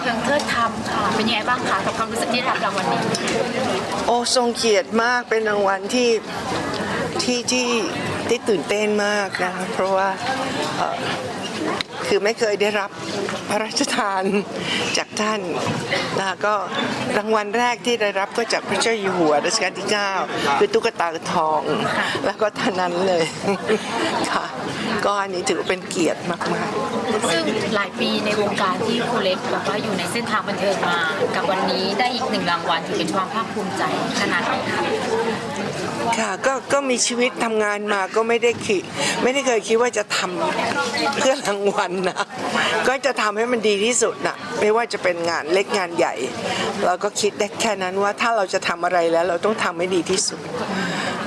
เพียงเทิดธรรมค่ะ เป็นยังไงบ้างคะกับความรู้สึกที่ได้รับรางวัลนี้โอ้ทรงเกียรติมากเป็นรางวัลที่ที่ที่ที่ตื่นเต้นมากนะคะเพราะว่าเอ่อคือไม่เคยได้รับพระราชทานจาก ท่านนะคะก็รางวัลแรกที่ได้รับก็จากพระเจ้าอยู่หัวรัชกาลที่9คือตุ๊กตาทอง แล้วก็เท่านั้นเลยค่ะก็อันนี้ถือว่าเป็นเกียรติมากๆ ซึ่งหลายปีในวงการที่ครูเล็กแบบว่าอยู่ในเส้นทางบันเทิงมา กับวันนี้ได้อีกหนึ่งรางวัลถือเป็นความภาคภูมิใจขนาดไหนคะค่ะก็ก็มีชีวิตทำงานมาก็ไม่ได้คิดไม่ได้เคยคิดว่าจะทำเพื่อรางวัลนะก็จะทำให้มันดีที่สุดนะไม่ว่าจะเป็นงานเล็กงานใหญ่ เราก็คิดได้แค่นั้นว่าถ้าเราจะทำอะไรแล้วเราต้องทำให้ดีที่สุด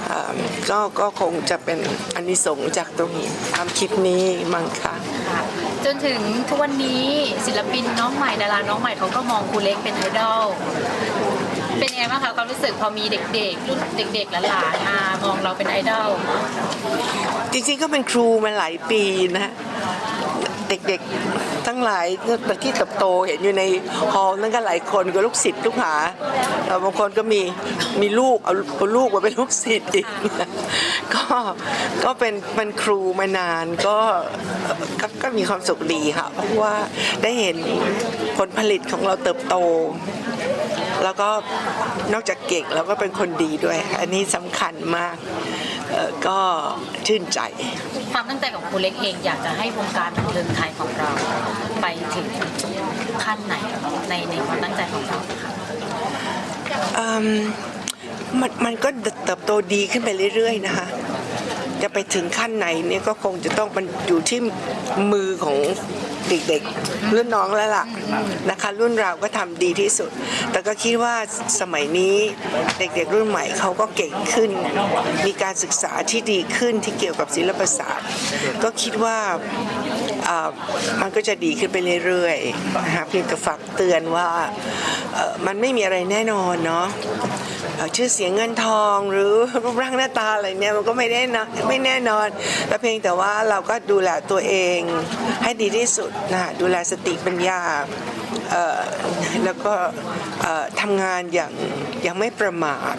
อ่าก็ก็คงจะเป็นอันนิสงส์จากตรงนี้ความคิดนี้มั้งค่ะค่ะจนถึงทุกวันนี้ศิลปินน้องใหม่ดาราน้องใหม่เขาก็มองครูเล็กเป็นไอดอลเป็นยังไงบ้างคะความรู้สึกพอมีเด็กๆรุ่นเด็กๆหลานๆมามองเราเป็นไอดอลจริงๆก็เป็นครูมาหลายปีนะ เด็กๆ ทั้งหลายที่เติบโตเห็นอยู่ในฮอลนั่นก็หลายคนก็ลูกศิษย์ลูกหาบางคนก็มีมีลูกเอาลูกมาเป็นลูกศิษย์อีกก็ก็เป็นเป็นครูมานานก็ก็ก็มีความสุขดีค่ะเพราะว่าได้เห็นผลผลิตของเราเติบโต แล้วก็นอกจากเก่งแล้วก็เป็นคนดีด้วย อันนี้สำคัญมาก ก็ชื่นใจ ความตั้งใจของครูเล็กเองอยากจะให้วงการบันเทิงไทยของเราไปถึงขั้นไหนในในความตั้งใจของเราคะอืมมันมันก็เติบโตดีขึ้นไปเรื่อยๆนะคะจะไปถึงขั้นไหนเนี่ยก็คงจะต้องมันอยู่ที่มือของ เด็กๆ รุ่นน้องแล้วล่ะนะคะ รุ่นเราก็ทำดีที่สุด แต่ก็คิดว่าสมัยนี้เด็กๆรุ่นใหม่เขาก็เก่งขึ้น มีการศึกษาที่ดีขึ้นที่เกี่ยวกับศิลปศาสตร์ ก็คิดว่ามันก็จะดีขึ้นไปเรื่อยๆนะคะเพียงแต่ฝากเตือนว่ามันไม่มีอะไรแน่นอนเนาะชื่อเสียงเงินทองหรือรูปร่างหน้าตาอะไรเนี่ยมันก็ไม่แน่นอนไม่แน่นอนแต่เพียงแต่ว่าเราก็ดูแลตัวเองให้ดีที่สุดนะดูแลสติปัญญาแล้วก็ทำงานอย่างย่างไม่ประมาท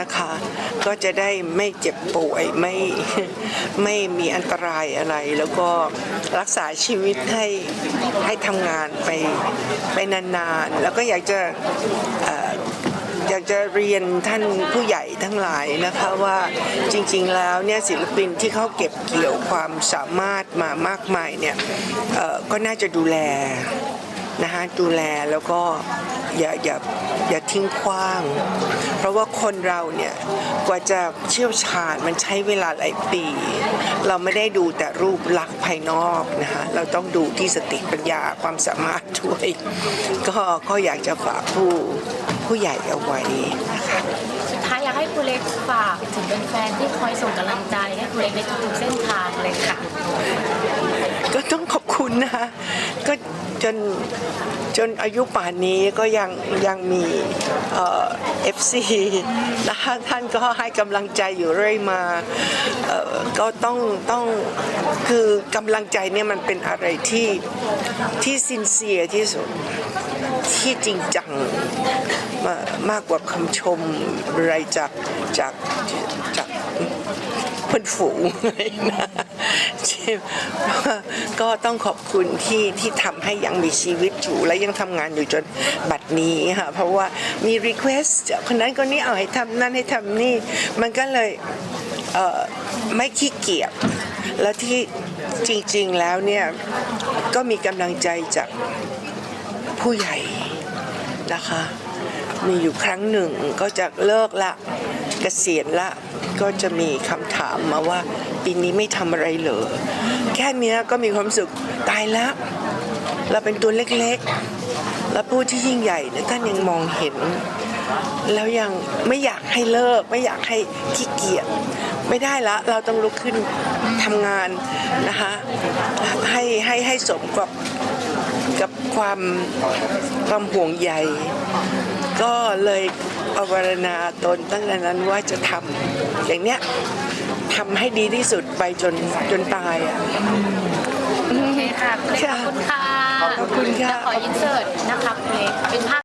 นะคะ ก็จะได้ไม่เจ็บป่วยไม่ไม่มีอันตรายอะไร แล้วก็รักษาชีวิตให้ให้ทำงานไปไปนานๆ แล้วก็อยากจะ อยากจะเรียนท่านผู้ใหญ่ทั้งหลายนะคะว่าจริงๆแล้วเนี่ยศิลปินที่เขาเก็บเกี่ยวความสามารถมามากมายเนี่ยก็น่าจะดูแล นะคะดูแลแล้วก็อย่าอย่าอย่าทิ้งขว้าง เพราะว่าคนเราเนี่ยกว่าจะเชี่ยวชาญมันใช้เวลาหลายปี เราไม่ได้ดูแต่รูปลักษณ์ภายนอกนะคะเราต้องดูที่สติปัญญาความสามารถด้วยก็ก็อยากจะฝากผู้ผู้ใหญ่เอาไว้นะคะสุดท้ายอยากให้ครูเล็กฝากถึงเป็นแฟนๆที่คอยส่งกำลังใจให้ครูเล็กในทุกๆเส้นทางเลยค่ะ ก็ต้องขอบคุณ นะคะก็จนจนอายุป่านนี้ก็ยังยังมีเอฟซีนะคะท่านก็ให้กำลังใจอยู่เรื่อยมาก็ต้องต้องคือกำลังใจเนี่ยมันเป็นอะไรที่ที่ซินเซียที่สุดที่จริงจังมามากกว่าคำชมอะไรจากจาก เพื่อนฝูงอะไรนะใช่ก็ต้องขอบคุณที่ที่ทำให้ยังมีชีวิตอยู่และยังทำงานอยู่จนบัดนี้ค่ะเพราะว่ามีรีเควสจากคนนั้นคนนี้เอาให้ทำนั่นให้ทำนี่ มันก็เลยไม่ขี้เกียจแล้วที่จริงๆแล้วเนี่ย ก็มีกำลังใจจากผู้ใหญ่นะคะ มีอยู่ครั้งหนึ่งก็จะเลิกละเกษียณละ ก็จะมีคำถามมาว่าปีนี้ไม่ทำอะไรเหรอแค่เนี้ยก็มีความสุขตายแล้ว เราเป็นตัวเล็กๆ แล้วผู้ที่ยิ่งใหญ่นี่ท่านยังมองเห็น แล้วยังไม่อยากให้เลิก ไม่อยากให้ขี้เกียจไม่ได้ละ เราต้องลุกขึ้นทำงานนะคะให้ให้ให้สมกับกับความความห่วงใยก็เลย ภาวนาตนตั้งแต่นั้นว่าจะทำอย่างเนี้ยทำให้ดีที่สุดไปจนจนตายอะ โอเคค่ะครูเล็กขอบคุณค่ะขอบคุณค่ะขออินเสิร์ตนะคะคุณเล็กเป็นภาพ